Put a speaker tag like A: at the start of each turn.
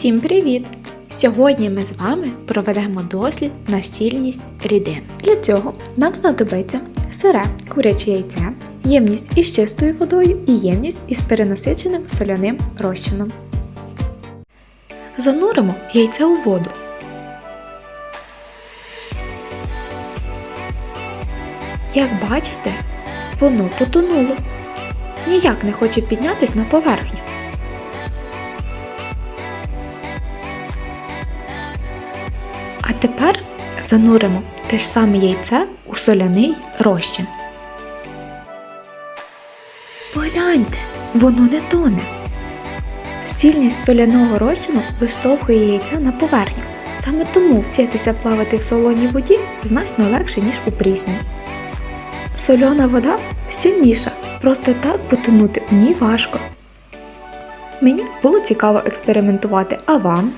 A: Всім привіт! Сьогодні ми з вами проведемо дослід на щільність рідин. Для цього нам знадобиться сире куряче яйце, ємність із чистою водою і ємність із перенасиченим соляним розчином. Зануримо яйце у воду. Як бачите, воно потонуло. Ніяк не хоче піднятись на поверхню. А тепер зануримо те ж саме яйце у соляний розчин. Погляньте, воно не тоне. Стільність соляного розчину виштовхує яйця на поверхню. Саме тому вчитися плавати в солоній воді значно легше, ніж у прісній. Сольона вода щільніша, просто так потонути у ній важко. Мені було цікаво експериментувати, а вам?